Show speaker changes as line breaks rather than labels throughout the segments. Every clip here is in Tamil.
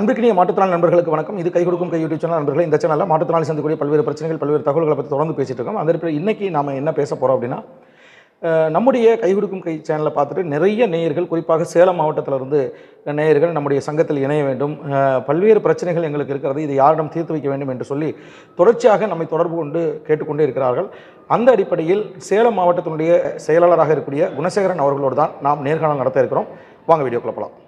அன்பிற்கினிய மாற்றுத்திறனாளி நண்பர்களுக்கு வணக்கம். இது கை கொடுக்கும் கை யூடியூப் சேனல். நண்பர்கள் இந்த சேனலில் மாற்றுத்திறனாளி சந்திக்கூடிய பல்வேறு பிரச்சனைகள் பல்வேறு தகவல்களை பற்றி தொடர்ந்து பேசிட்டு இருக்கோம். அந்த அடிப்படையில் இன்னைக்கு நாம என்ன பேச போறோம் அப்படின்னா நம்முடைய கை கொடுக்கும் கை சேனலை பார்த்துட்டு நிறைய நேயர்கள் குறிப்பாக சேலம் மாவட்டத்தில் இருந்து நேயர்கள் நம்முடைய சங்கத்தில் இணைய வேண்டும். பல்வேறு பிரச்சனைகள் எங்களுக்கு இருக்கிறது. இது யாரிடம் தீர்த்து வைக்க வேண்டும் என்று சொல்லி தொடர்ச்சியாக நம்மை தொடர்பு கொண்டு கேட்டுக்கொண்டே இருக்கிறார்கள். அந்த அடிப்படையில் சேலம் மாவட்டத்தினுடைய செயலாளராக இருக்கக்கூடிய குணசேகரன் அவர்களோடு தான் நாம் நேர்காணல் நடத்த இருக்கிறோம். வாங்க வீடியோக்குள்ள போகலாம்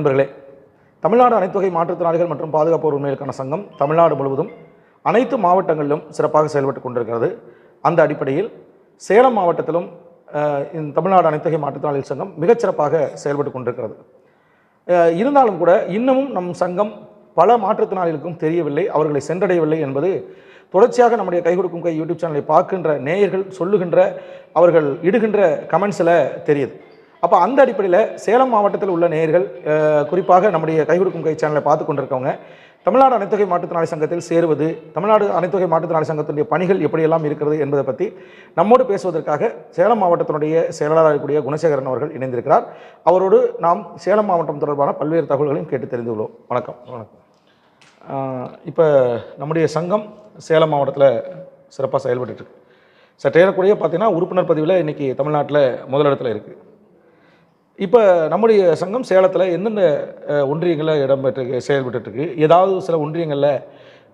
நண்பர்களே தமிழ்நாடு அனைத்துவகை மாற்றுத்திறனாளிகள் மற்றும் பாதுகாப்பு உரிமைகளுக்கான சங்கம் தமிழ்நாடு முழுவதும் அனைத்து மாவட்டங்களிலும் சிறப்பாக செயல்பட்டு கொண்டிருக்கிறது. அந்த அடிப்படையில் சேலம் மாவட்டத்திலும் இந்த தமிழ்நாடு அனைத்துகை மாற்றுத்திறனாளிகள் சங்கம் மிகச்சிறப்பாக செயல்பட்டு கொண்டிருக்கிறது. இருந்தாலும் கூட இன்னமும் நம் சங்கம் பல மாற்றுத்திறனாளிகளுக்கும் தெரியவில்லை அவர்களை சென்றடையவில்லை என்பது தொடர்ச்சியாக நம்முடைய கை கொடுக்கும் கை யூடியூப் சேனலை பார்க்கின்ற நேயர்கள் சொல்லுகின்ற அவர்கள் இடுகின்ற கமெண்ட்ஸில் தெரியுது. அப்போ அந்த அடிப்படையில் சேலம் மாவட்டத்தில் உள்ள நேயர்கள் குறிப்பாக நம்முடைய கை கொடுக்கும் கை சேனலை பார்த்து கொண்டிருக்கவங்க தமிழ்நாடு அனைத்துகை மாற்றுத்திறனாளி சங்கத்தில் சேருவது தமிழ்நாடு அனைத்துகை மாற்றுத்திறனாளி சங்கத்தினுடைய பணிகள் எப்படியெல்லாம் இருக்கிறது என்பதை பற்றி நம்மோடு பேசுவதற்காக சேலம் மாவட்டத்தினுடைய செயலாளராக இருக்கக்கூடிய குணசேகரன் அவர்கள் இணைந்திருக்கிறார். அவரோடு நாம் சேலம் மாவட்டம் தொடர்பான பல்வேறு தகவல்களையும் கேட்டு தெரிந்து கொள்வோம். வணக்கம். வணக்கம். இப்போ நம்முடைய சங்கம் சேலம் மாவட்டத்தில் சிறப்பாக செயல்பட்டுருக்கு சற்றேறக்குறைய பார்த்தீங்கன்னா உறுப்பினர் பதிவில் இன்றைக்கி தமிழ்நாட்டில் முதலிடத்தில் இருக்குது இப்போ நம்முடைய சங்கம் சேலத்தில் எந்தெந்த ஒன்றியங்களில் இடம்பெற்று செயல்பட்டுருக்கு ஏதாவது சில ஒன்றியங்களில்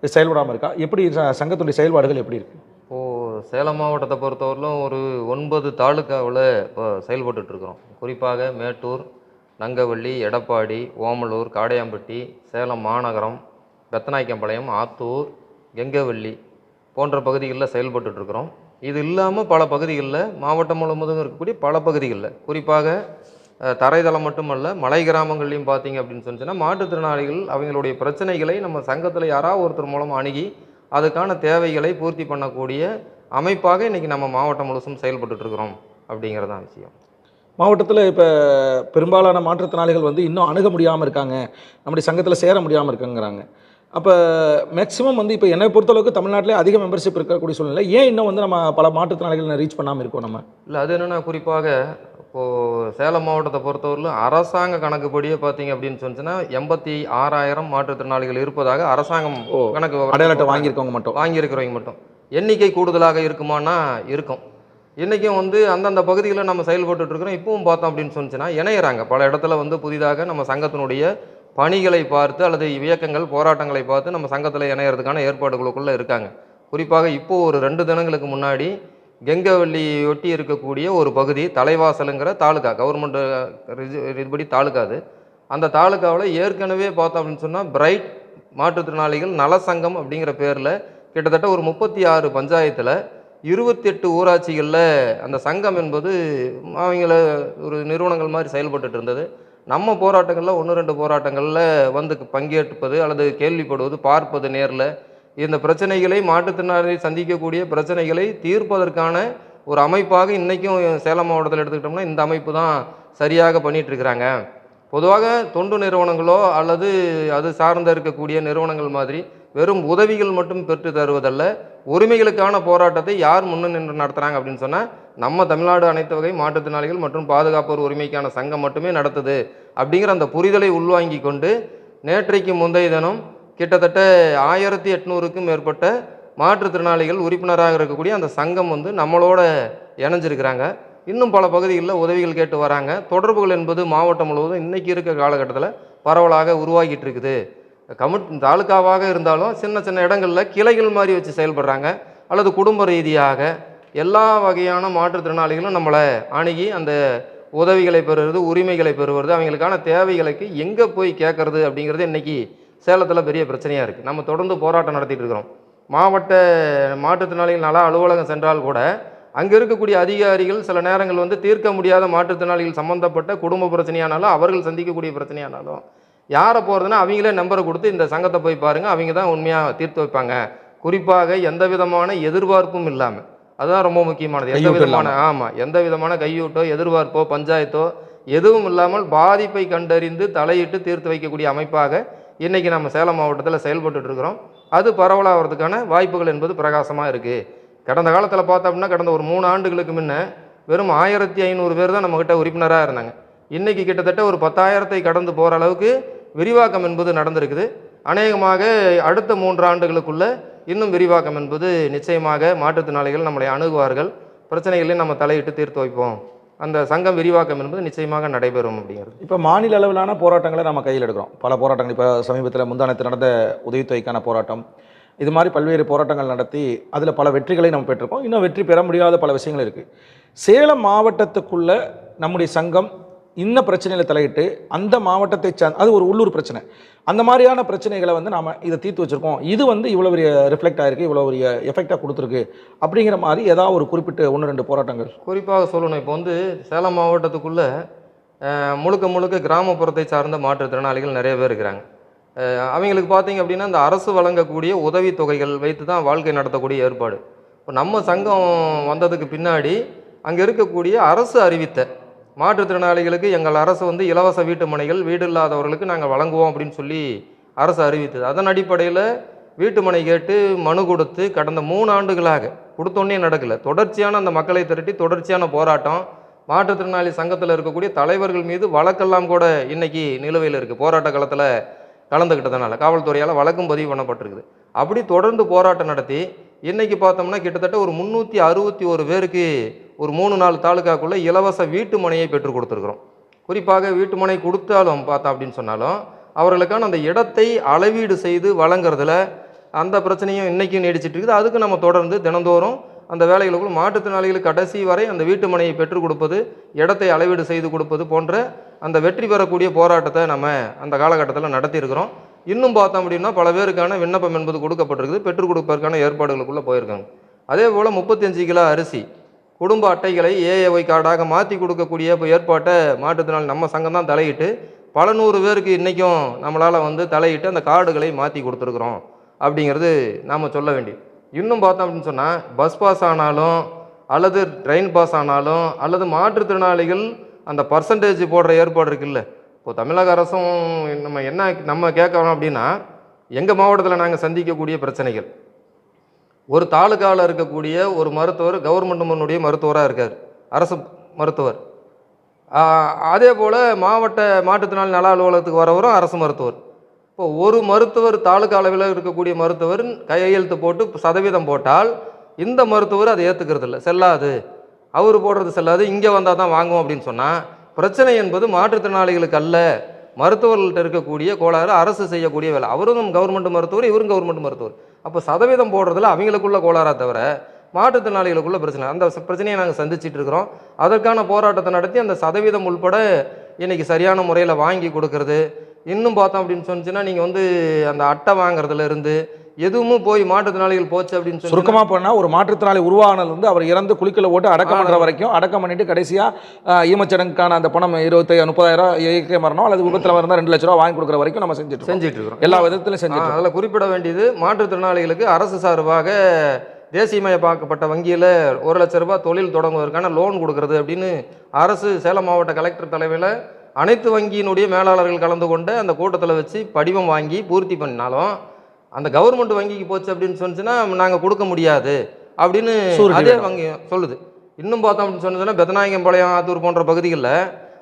செயல்படாமல் இருக்கா? எப்படி ச- சங்கத்துடைய செயல்பாடுகள் எப்படி இருக்குது
இப்போது சேலம் மாவட்டத்தை பொறுத்தவரையிலும் ஒரு ஒன்பது தாலுக்காவில் இப்போ செயல்பட்டுருக்குறோம் குறிப்பாக மேட்டூர் நங்கவள்ளி எடப்பாடி ஓமலூர் காடையாம்பட்டி சேலம் மாநகரம் பெத்தநாயக்கம்பாளையம் ஆத்தூர் கெங்கவள்ளி போன்ற பகுதிகளில் செயல்பட்டுருக்குறோம் இது இல்லாமல் பல பகுதிகளில் மாவட்டம் முழுவதும் இருக்கக்கூடிய பல பகுதிகளில். குறிப்பாக தரைதளம் மட்டுமல்ல மலை கிராமங்கள்லையும் பார்த்தீங்க அப்படின்னு சொன்னிச்சுன்னா மாற்றுத்திறனாளிகள் அவங்களுடைய பிரச்சனைகளை நம்ம சங்கத்தில் யாராவது ஒருத்தர் மூலம் அணுகி அதுக்கான தேவைகளை பூர்த்தி பண்ணக்கூடிய அமைப்பாக இன்றைக்கி நம்ம மாவட்டம் முழுசும் செயல்பட்டுட்டு இருக்கிறோம் அப்படிங்கிறது தான் விஷயம்.
மாவட்டத்தில் இப்போ பெரும்பாலான மாற்றுத்திறனாளிகள் வந்து இன்னும் அணுக முடியாமல் இருக்காங்க. நம்முடைய சங்கத்தில் சேர முடியாமல் இருக்குங்கிறாங்க அப்போ மேக்ஸிமம் வந்து இப்போ என்னை பொறுத்தளவுக்கு தமிழ்நாட்டிலே அதிக மெம்பர்ஷிப் இருக்கக்கூடிய சூழ்நிலை. ஏன் இன்னும் வந்து நம்ம பல மாற்றுத்திறனாளிகள் ரீச் பண்ணாமல் இருக்கோம் நம்ம?
இல்லை அது என்னென்னா குறிப்பாக இப்போது சேலம் மாவட்டத்தை பொறுத்தவரையிலும் அரசாங்க கணக்குப்படியே பார்த்தீங்க அப்படின்னு சொன்னிச்சுன்னா எண்பத்தி ஆறாயிரம் மாற்றுத்திறனாளிகள் இருப்பதாக அரசாங்கம்
ஓ,
கணக்கு விவரம்
அடையாள அட்டை
போடுறாங்க.
வாங்கியிருக்கவங்க மட்டும்.
வாங்கியிருக்கிறவங்க மட்டும். எண்ணிக்கை கூடுதலாக இருக்குமானா இருக்கும். இன்றைக்கும் வந்து அந்தந்த பகுதிகளில் நம்ம செயல்பட்டுட்டு இருக்கிறோம். இப்பவும் பார்த்தோம் அப்படின்னு சொன்னிச்சுன்னா இணையறாங்க. பல இடத்துல வந்து புதிதாக நம்ம சங்கத்தினுடைய பணிகளை பார்த்து அல்லது இயக்கங்கள் போராட்டங்களை பார்த்து நம்ம சங்கத்தில் இணையறதுக்கான ஏற்பாடுகளுக்குள்ளே இருக்காங்க. குறிப்பாக இப்போது ஒரு ரெண்டு தினங்களுக்கு முன்னாடி கெங்கவள்ளி ஒட்டி இருக்கக்கூடிய ஒரு பகுதி தலைவாசலுங்கிற தாலுகா கவர்மெண்ட் இதுபடி தாலுகா அது. அந்த தாலுகாவில் ஏற்கனவே பார்த்தோம் அப்படின்னு சொன்னால் பிரைட் மாற்றுத்திறனாளிகள் நலசங்கம் அப்படிங்கிற பேரில் கிட்டத்தட்ட ஒரு முப்பத்தி ஆறு பஞ்சாயத்தில் இருபத்தெட்டு ஊராட்சிகளில் அந்த சங்கம் என்பது அவங்கள ஒரு நிறுவனங்கள் மாதிரி செயல்பட்டுட்டு இருந்தது. நம்ம போராட்டங்களில் ஒன்று ரெண்டு போராட்டங்களில் வந்து பங்கேற்பது அல்லது கேள்விப்படுவது பார்ப்பது நேரில். இந்த பிரச்சனைகளை மாற்றுத்திறனாளி சந்திக்கக்கூடிய பிரச்சனைகளை தீர்ப்பதற்கான ஒரு அமைப்பாக இன்றைக்கும் சேலம் மாவட்டத்தில் எடுத்துக்கிட்டோம்னா இந்த அமைப்பு தான் சரியாக பண்ணிகிட்ருக்கிறாங்க பொதுவாக தொண்டு நிறுவனங்களோ அல்லது அது சார்ந்த இருக்கக்கூடிய நிறுவனங்கள் மாதிரி வெறும் உதவிகள் மட்டும் பெற்று தருவதல்ல உரிமைகளுக்கான போராட்டத்தை யார் முன்னு நின்று நடத்துகிறாங்க அப்படின்னு சொன்னால் நம்ம தமிழ்நாடு அனைத்து வகை மாற்றுத்திறனாளிகள் மற்றும் பாதுகாப்போர் உரிமைக்கான சங்கம் மட்டுமே நடத்துது அப்படிங்கிற அந்த புரிதலை உள்வாங்கி கொண்டு நேற்றைக்கு முந்தைய தினம் கிட்டத்தட்ட ஆயிரத்தி எட்நூறுக்கும் மேற்பட்ட மாற்றுத்திறனாளிகள் உறுப்பினராக இருக்கக்கூடிய அந்த சங்கம் வந்து நம்மளோட இணைஞ்சிருக்கிறாங்க. இன்னும் பல பகுதிகளில் உதவிகள் கேட்டு வராங்க. தொடர்புகள் என்பது மாவட்டம் முழுவதும் இன்றைக்கி இருக்க காலகட்டத்தில் பரவலாக உருவாகிட்டு இருக்குது. கமிட் தாலுக்காவாக இருந்தாலும் சின்ன சின்ன இடங்களில் கிளைகள் மாதிரி வச்சு செயல்படுறாங்க. அல்லது குடும்ப ரீதியாக எல்லா வகையான மாற்றுத்திறனாளிகளும் நம்மளை அணுகி அந்த உதவிகளை பெறுவது உரிமைகளை பெறுவது அவங்களுக்கான தேவைகளுக்கு எங்கே போய் கேட்கறது அப்படிங்கிறது இன்றைக்கி சேலத்தில் பெரிய பிரச்சனையாக இருக்குது நம்ம தொடர்ந்து போராட்டம் நடத்திட்டு இருக்கிறோம். மாவட்ட மாற்றுத்திறனாளிகள் நல அலுவலகம் சென்றால் கூட அங்கே இருக்கக்கூடிய அதிகாரிகள் சில நேரங்கள் வந்து தீர்க்க முடியாத மாற்றுத்திறனாளிகள் சம்மந்தப்பட்ட குடும்ப பிரச்சனையானாலும் அவர்கள் சந்திக்கக்கூடிய பிரச்சனையானாலும் யாரை போகிறதுனா அவங்களே நம்பரை கொடுத்து இந்த சங்கத்தை போய் பாருங்கள் அவங்க தான் உண்மையாக தீர்த்து வைப்பாங்க. குறிப்பாக எந்த விதமான எதிர்பார்ப்பும் இல்லாமல் அதுதான் ரொம்ப முக்கியமானது. எந்த விதமான ஆமாம் எந்த விதமான கையூட்டோ எதிர்பார்ப்போ பஞ்சாயத்தோ எதுவும் இல்லாமல் பாதிப்பை கண்டறிந்து தலையிட்டு தீர்த்து வைக்கக்கூடிய அமைப்பாக இன்றைக்கி நம்ம சேலம் மாவட்டத்தில் செயல்பட்டுட்டு இருக்கிறோம். அது பரவலாகிறதுக்கான வாய்ப்புகள் என்பது பிரகாசமாக இருக்குது கடந்த காலத்தில் பார்த்தோம் அப்படின்னா கடந்த ஒரு மூணு ஆண்டுகளுக்கு முன்ன வெறும் ஆயிரத்தி ஐநூறு பேர் தான் நம்மக்கிட்ட உறுப்பினராக இருந்தாங்க. இன்றைக்கி கிட்டத்தட்ட ஒரு பத்தாயிரத்தை கடந்து போகிற அளவுக்கு விரிவாக்கம் என்பது நடந்திருக்குது. அநேகமாக அடுத்த மூன்று ஆண்டுகளுக்குள்ளே இன்னும் விரிவாக்கம் என்பது நிச்சயமாக மாற்றுத்திறனாளிகள் நம்மளை அணுகுவார்கள். பிரச்சனைகளையும் நம்ம தலையிட்டு தீர்த்து வைப்போம். அந்த சங்கம் விரிவாக்கம் என்பது நிச்சயமாக நடைபெறும் அப்படிங்கிறது.
இப்போ மாநில அளவிலான போராட்டங்களை நம்ம கையில் எடுக்கிறோம். பல போராட்டங்கள் இப்போ சமீபத்தில் முந்தானத்தில் நடந்த உதவித்தொகைக்கான போராட்டம் இது மாதிரி பல்வேறு போராட்டங்கள் நடத்தி அதில் பல வெற்றிகளை நம்ம பெற்றிருக்கோம். இன்னும் வெற்றி பெற முடியாத பல விஷயங்கள் இருக்குது சேலம் மாவட்டத்துக்குள்ள நம்முடைய சங்கம் இந்த பிரச்சனையில் தலையிட்டு அந்த மாவட்டத்தை சார்ந்த அது ஒரு உள்ளூர் பிரச்சனை. அந்த மாதிரியான பிரச்சனைகளை வந்து நாம் இதை தீர்த்து வச்சுருக்கோம். இது வந்து இவ்வளோ பெரிய ரிஃப்ளெக்ட் ஆகிருக்கு இவ்வளோ பெரிய எஃபெக்டாக கொடுத்துருக்கு அப்படிங்கிற மாதிரி ஏதாவது ஒரு குறிப்பிட்ட ஒன்று ரெண்டு போராட்டங்கள்.
குறிப்பாக சொல்லணும் இப்போ வந்து சேலம் மாவட்டத்துக்குள்ளே முழுக்க முழுக்க கிராமப்புறத்தை சார்ந்த மாற்றுத்திறனாளிகள் நிறைய பேர் இருக்கிறாங்க. அவங்களுக்கு பார்த்தீங்க அப்படின்னா இந்த அரசு வழங்கக்கூடிய உதவித்தொகைகள் வைத்து தான் வாழ்க்கை நடத்தக்கூடிய ஏற்பாடு. இப்போ நம்ம சங்கம் வந்ததுக்கு பின்னாடி அங்கே இருக்கக்கூடிய அரசு அறிவித்த மாற்றுத்திறனாளிகளுக்கு எங்கள் அரசு வந்து இலவச வீட்டு மனைகள் வீடு இல்லாதவர்களுக்கு நாங்கள் வழங்குவோம் அப்படின்னு சொல்லி அரசு அறிவித்தது. அதன் அடிப்படையில் வீட்டு மனை கேட்டு மனு கொடுத்து கடந்த மூணு ஆண்டுகளாக கொடுத்தோன்னே நடக்கலை. தொடர்ச்சியான அந்த மக்களை திரட்டி தொடர்ச்சியான போராட்டம். மாற்றுத்திறனாளி சங்கத்தில் இருக்கக்கூடிய தலைவர்கள் மீது வழக்கெல்லாம் கூட இன்னைக்கு நிலுவையில் இருக்குது போராட்ட காலத்தில் கலந்துக்கிட்டதுனால காவல்துறையால் வழக்கும் பதிவு பண்ணப்பட்டிருக்குது. அப்படி தொடர்ந்து போராட்டம் நடத்தி இன்றைக்கி பார்த்தோம்னா கிட்டத்தட்ட ஒரு முந்நூற்றி அறுபத்தி ஒரு பேருக்கு ஒரு மூணு நாலு தாலுக்காக்குள்ளே இலவச வீட்டு மனையை பெற்றுக் கொடுத்துருக்குறோம். குறிப்பாக வீட்டு மனை கொடுத்தாலும் பார்த்தோம் அப்படின்னு சொன்னாலும் அவர்களுக்கான அந்த இடத்தை அளவீடு செய்து வழங்குறதுல அந்த பிரச்சனையும் இன்றைக்கும் நீடிச்சிட்டு இருக்குது. அதுக்கு நம்ம தொடர்ந்து தினந்தோறும் அந்த வேலைகளுக்குள் மாற்றுத்திறனாளிகள் கடைசி வரை அந்த வீட்டு மனையை பெற்றுக் கொடுப்பது இடத்தை அளவீடு செய்து கொடுப்பது போன்ற அந்த வெற்றி பெறக்கூடிய போராட்டத்தை நம்ம அந்த காலகட்டத்தில் நடத்தியிருக்கிறோம். இன்னும் பார்த்தோம் அப்படின்னா பல பேருக்கான விண்ணப்பம் என்பது கொடுக்கப்பட்டிருக்குது. பெற்றுக் கொடுப்பதற்கான ஏற்பாடுகளுக்குள்ளே போயிருக்காங்க. அதே போல் முப்பத்தஞ்சு கிலோ அரிசி குடும்ப அட்டைகளை ஏஏஒய் கார்டாக மாற்றி கொடுக்கக்கூடிய இப்போ ஏற்பாட்டை மாற்றுத்திறனாளி நம்ம சங்கம் தான் தலையிட்டு பல நூறு பேருக்கு இன்றைக்கும் நம்மளால் வந்து தலையிட்டு அந்த கார்டுகளை மாற்றி கொடுத்துருக்குறோம் அப்படிங்கிறது நாம் சொல்ல வேண்டியது இன்னும் பார்த்தோம் அப்படின்னு சொன்னால் பஸ் பாஸ் ஆனாலும் அல்லது ட்ரெயின் பாஸ் ஆனாலும் அல்லது மாற்றுத்திறனாளிகள் அந்த பர்சன்டேஜ் போடுற ஏற்பாடு இருக்குல்ல. இப்போ தமிழக அரசும் நம்ம என்ன நம்ம கேட்குறோம் அப்படின்னா எங்கள் மாவட்டத்தில் நாங்கள் சந்திக்கக்கூடிய பிரச்சனைகள். ஒரு தாலுக்காவில் இருக்கக்கூடிய ஒரு மருத்துவர் கவர்மெண்ட்டுடைய மருத்துவராக இருக்கார். அரசு மருத்துவர். அதே போல் மாவட்ட மாற்றுத்திறனாளி நல அலுவலகத்துக்கு வரவரும் அரசு மருத்துவர். இப்போ ஒரு மருத்துவர் தாலுக்கா அளவில் இருக்கக்கூடிய மருத்துவர் கையெழுத்து போட்டு சதவீதம் போட்டால் இந்த மருத்துவர் அதை ஏற்றுக்கிறது இல்லை செல்லாது. அவர் போடுறது செல்லாது. இங்கே வந்தால் தான் வாங்குவோம் அப்படின்னு சொன்னால் பிரச்சனை என்பது மாற்றுத்திறனாளிகளுக்கு அல்ல. மருத்துவர்கள்ட்ட இருக்கக்கூடிய கோளாறு அரசு செய்யக்கூடிய வேலை. அவரும் கவர்மெண்ட் மருத்துவர் இவரும் கவர்மெண்ட் மருத்துவர். அப்போ சதவீதம் போடுறதுல அவங்களுக்குள்ள கோளாறா தவிர மாற்றுத்திறனாளிகளுக்குள்ள பிரச்சனை. அந்த பிரச்சனையை நாங்கள் சந்திச்சிட்டு இருக்கிறோம். அதற்கான போராட்டத்தை நடத்தி அந்த சதவீதம் உள்பட இன்னைக்கு சரியான முறையில் வாங்கி கொடுக்கறது. இன்னும் பார்த்தோம் அப்படின்னு சொன்னிச்சுன்னா நீங்கள் வந்து அந்த அட்டை வாங்குறதுலேருந்து எதுவும் போய் மாற்றுத்திறனாளிகள் போச்சு அப்படின்னு
சுருக்கமாக போனால் ஒரு மாற்றுத்திறனாளி உருவானது வந்து அவர் இறந்து குளிக்கல போட்டு அடக்கம் பண்ணுற வரைக்கும் அடக்கம் பண்ணிட்டு கடைசியாக ஈமச்சடங்குக்கான அந்த பணம் இருபத்தி முப்பதாயிரம் இயற்கை மரணம் அல்லது விபத்தில் இருந்தால் ரெண்டு லட்ச ரூபா வாங்கி கொடுக்குற வரைக்கும் நம்ம செஞ்சுட்டு இருக்கோம்.
செஞ்சிட்டு இருக்கிறோம்
எல்லா விதத்திலும் செஞ்சுட்டு இருக்கோம்.
அதில் குறிப்பிட வேண்டியது மாற்றுத்திறனாளிகளுக்கு அரசு சார்பாக தேசியமயமாக்கப்பட்ட வங்கியில் ஒரு லட்ச ரூபாய் தொழில் தொடங்குவதற்கான லோன் கொடுக்கறது அப்படின்னு அரசு சேலம் மாவட்ட கலெக்டர் தலைமையில் அனைத்து வங்கியினுடைய மேலாளர்கள் கலந்து கொண்டு அந்த கூட்டத்தில் வச்சு படிவம் வாங்கி பூர்த்தி பண்ணினாலும் அந்த கவர்மெண்ட் வங்கிக்கு போச்சு அப்படின்னு சொன்னிச்சுன்னா நாங்கள் கொடுக்க முடியாது. அப்படின்னு அதே. வங்கி சொல்லுது. இன்னும் பார்த்தோம் அப்படின்னு சொன்னதுன்னா பெத்தநாயகம்பாளையம் ஆத்தூர் போன்ற பகுதிகளில்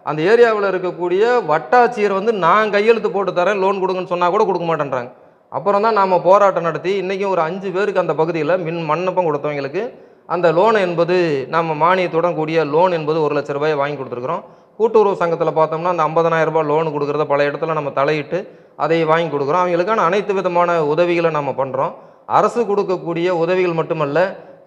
அந்த ஏரியாவில் இருக்கக்கூடிய வட்டாட்சியர் வந்து நான் கையெழுத்து போட்டு தரேன் லோன் கொடுங்கன்னு சொன்னால் கூட கொடுக்க மாட்டேன்றாங்க. அப்புறம் தான் நாம் போராட்டம் நடத்தி இன்றைக்கும் ஒரு அஞ்சு பேருக்கு அந்த பகுதியில் மின் மண்ணப்பம் கொடுத்தவங்களுக்கு அந்த லோன் என்பது நம்ம மானியத்துடன் கூடிய லோன் என்பது ஒரு லட்ச ரூபாயை வாங்கி கொடுத்துருக்குறோம். கூட்டுறவு சங்கத்தில் பார்த்தோம்னா அந்த 50000 ரூபாய் லோன் கொடுக்குறத பல இடத்துல நம்ம தலையிட்டு அதை வாங்கி கொடுக்குறோம். அவங்களுக்கான அனைத்து விதமான உதவிகளை நம்ம பண்ணுறோம் அரசு கொடுக்கக்கூடிய உதவிகள் மட்டுமல்ல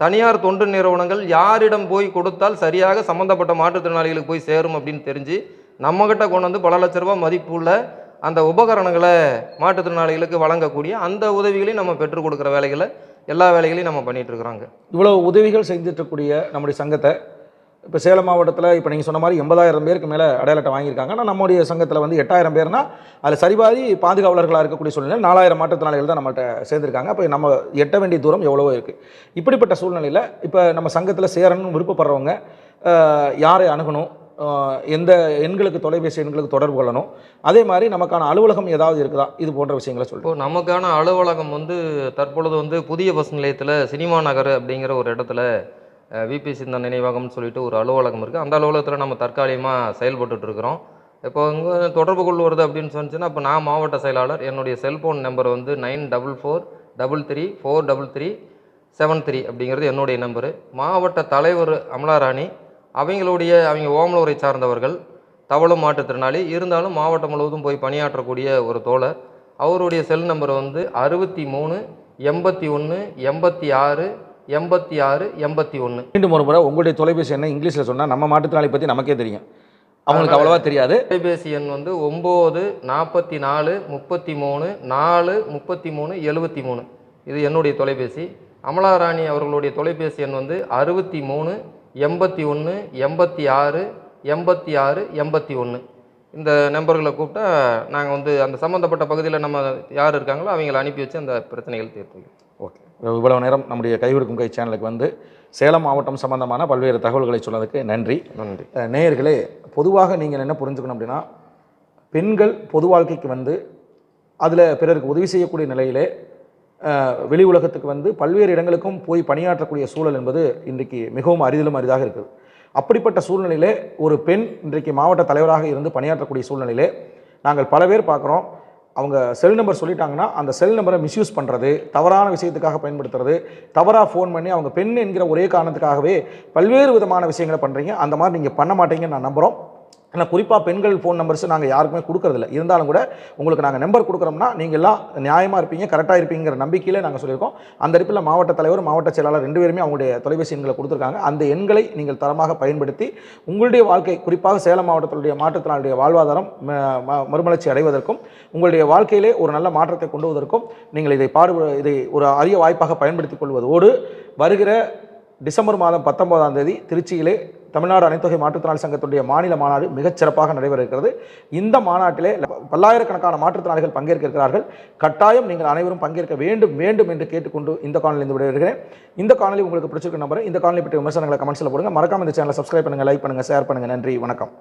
தனியார் தொண்டு நிறுவனங்கள் யாரிடம் போய் கொடுத்தால் சரியாக சம்மந்தப்பட்ட மாற்றுத்திறனாளிகளுக்கு போய் சேரும் அப்படின்னு தெரிஞ்சு நம்மகிட்ட கொண்டு வந்து பல லட்ச ரூபா மதிப்புள்ள அந்த உபகரணங்களை மாற்றுத்திறனாளிகளுக்கு வழங்கக்கூடிய அந்த உதவிகளையும் நம்ம பெற்றுக் கொடுக்குற வேலைகளை எல்லா வேலைகளையும் நம்ம பண்ணிட்டு
இவ்வளோ உதவிகள் செஞ்சிட்ருக்கக்கூடிய நம்முடைய சங்கத்தை இப்போ சேலம் மாவட்டத்தில் இப்போ நீங்கள் சொன்ன மாதிரி எண்பதாயிரம் பேருக்கு மேலே அடையாள வாங்கியிருக்காங்க. ஆனால் நம்முடைய சங்கத்தில் வந்து எட்டாயிரம் பேர்னா அதில் சரிபாதி பாதுகாவலர்களாக இருக்கக்கூடிய சூழ்நிலை நாலாயிரம் மாற்றுத்திறனாளிகள் தான் நம்மள்ட்ட சேர்ந்துருக்காங்க. அப்போ நம்ம எட்ட வேண்டிய தூரம் எவ்வளவோ இருக்குது இப்படிப்பட்ட சூழ்நிலையில் இப்போ நம்ம சங்கத்தில் சேரணும்னு விருப்பப்படுறவங்க யாரை அணுகணும்? எந்த எண்களுக்கு தொலைபேசி எண்களுக்கு தொடர்பு கொள்ளணும்? அதே மாதிரி நமக்கான அலுவலகம் ஏதாவது இருக்குதா? இது போன்ற விஷயங்களை
சொல்லுவோம் நமக்கான அலுவலகம் வந்து தற்பொழுது வந்து புதிய பஸ் நிலையத்தில் சினிமா நகர் அப்படிங்கிற ஒரு இடத்துல விபி சிந்தன் நினைவகம்னு சொல்லிட்டு ஒரு அலுவலகம் இருக்குது அந்த அலுவலகத்தில் நம்ம தற்காலிகமாக செயல்பட்டுட்ருக்குறோம் இப்போ இங்கே தொடர்பு கொள்வது அப்படின்னு சொன்னிச்சுன்னா இப்போ நான் மாவட்ட செயலாளர். என்னுடைய செல்ஃபோன் நம்பர் வந்து nine double four double three four double three seven three அப்படிங்கிறது என்னுடைய நம்பரு மாவட்ட தலைவர் அமலாராணி அவங்களுடைய அவங்க ஓமலூரை சார்ந்தவர்கள் தவளும் மாற்றுத்திறனாளி இருந்தாலும் மாவட்டம் முழுவதும் போய் பணியாற்றக்கூடிய ஒரு தோழர். அவருடைய செல் நம்பர் வந்து அறுபத்தி மூணு எண்பத்தி ஒன்று எண்பத்தி ஆறு எண்பத்தி ஆறு எண்பத்தி ஒன்று
மீண்டும் ஒரு முறை உங்களுடைய தொலைபேசி என்ன இங்கிலீஷில் சொன்னால் நம்ம மாற்றுத்திறனாளி பற்றி நமக்கே தெரியும். அவங்களுக்கு அவ்வளவா தெரியாது.
தொலைபேசி எண் வந்து ஒம்பது நாற்பத்தி நாலு முப்பத்தி மூணு நாலு முப்பத்தி மூணு எழுபத்தி மூணு. இது என்னுடைய தொலைபேசி. அமலாராணி அவர்களுடைய தொலைபேசி எண் வந்து அறுபத்தி மூணு எண்பத்தி ஒன்று எண்பத்தி ஆறு எண்பத்தி ஆறு எண்பத்தி ஒன்று இந்த நம்பர்களை கூப்பிட்டா நாங்கள் வந்து அந்த சம்மந்தப்பட்ட பகுதியில் நம்ம யார் இருக்காங்களோ அவங்கள அனுப்பி வச்சு அந்த பிரச்சனைகள் தீர்த்து
ஓகே. இவ்வளவு நேரம் நம்முடைய கைவிடுக்கும் கை சேனலுக்கு வந்து சேலம் மாவட்டம் சம்பந்தமான பல்வேறு தகவல்களை சொன்னதுக்கு நன்றி.
நன்றி.
நேயர்களே பொதுவாக நீங்கள் என்ன புரிஞ்சுக்கணும் அப்படின்னா பெண்கள் பொது வாழ்க்கைக்கு வந்து அதில் பிறருக்கு உதவி செய்யக்கூடிய நிலையிலே வெளி உலகத்துக்கு வந்து பல்வேறு இடங்களுக்கும் போய் பணியாற்றக்கூடிய சூழல் என்பது இன்றைக்கு மிகவும் அரிதிலும் அரிதாக இருக்குது. அப்படிப்பட்ட சூழ்நிலையிலே ஒரு பெண் இன்றைக்கு மாவட்ட தலைவராக இருந்து பணியாற்றக்கூடிய சூழ்நிலையிலே நாங்கள் பல பேர் பார்க்குறோம். அவங்க செல் நம்பர் சொல்லிட்டாங்கன்னா அந்த செல் நம்பரை மிஸ்யூஸ் பண்ணுறது தவறான விஷயத்துக்காக பயன்படுத்துறது தவறாக ஃபோன் பண்ணி அவங்க பெண் என்கிற ஒரே காரணத்துக்காகவே பல்வேறு விதமான விஷயங்களை பண்ணுறீங்க அந்த மாதிரி நீங்கள் பண்ண மாட்டீங்கன்னு நான் நம்புகிறோம் ஆனால் குறிப்பாக பெண்கள் ஃபோன் நம்பர்ஸ் நாங்கள் யாருக்குமே கொடுக்கறதில்ல. இருந்தாலும் கூட உங்களுக்கு நாங்கள் நம்பர் கொடுக்குறோம்னா நீங்கள் எல்லாம் நியாயமாக இருப்பீங்க கரெக்டாக இருப்பீங்கிற நம்பிக்கையில் நாங்கள் சொல்லியிருக்கோம். அந்த இடத்துல மாவட்ட தலைவர் மாவட்ட செயலாளர் ரெண்டு பேருமே அவங்களுடைய தொலைபேசி எண்களை கொடுத்துருக்காங்க. அந்த எண்களை நீங்கள் தரமாக பயன்படுத்தி உங்களுடைய வாழ்க்கை குறிப்பாக சேலம் மாவட்டத்தினுடைய மாற்றுத்திறனாளுடைய வாழ்வாதாரம் ம- மறுமலர்ச்சி அடைவதற்கும் உங்களுடைய வாழ்க்கையிலே ஒரு நல்ல மாற்றத்தை கொண்டு வருவதற்கும் நீங்கள் இதை பாடு இதை ஒரு அரிய வாய்ப்பாக பயன்படுத்திக் கொள்வதோடு வருகிற டிசம்பர் மாதம் பத்தொன்பதாம் தேதி திருச்சியிலே தமிழ்நாடு அனைத்தொகை மாற்றுத்திறனாளி சங்கத்துடைய மாநில மாநாடு மிகச்சிறப்பாக நடைபெற இருக்கிறது. இந்த மாநாட்டிலே பல்லாயிரக்கணக்கான மாற்றுத்திறனாளிகள் பங்கேற்க இருக்கிறார்கள். கட்டாயம் நீங்கள் அனைவரும் பங்கேற்க வேண்டும் வேண்டும் என்று கேட்டுக்கொண்டு இந்த காணொலி இருந்து விடைபெறுகிறேன். இந்த காணொலி உங்களுக்கு பிடிச்சிருக்க நம்பர் இந்த காணொலி பற்றிய விமர்சனங்களை கமெண்ட்ஸில் போடுங்க. மறக்காம இந்த சேனலை சப்ஸ்கிரைப் பண்ணுங்கள் லைக் பண்ணுங்கள் ஷேர் பண்ணுங்கள் நன்றி வணக்கம்.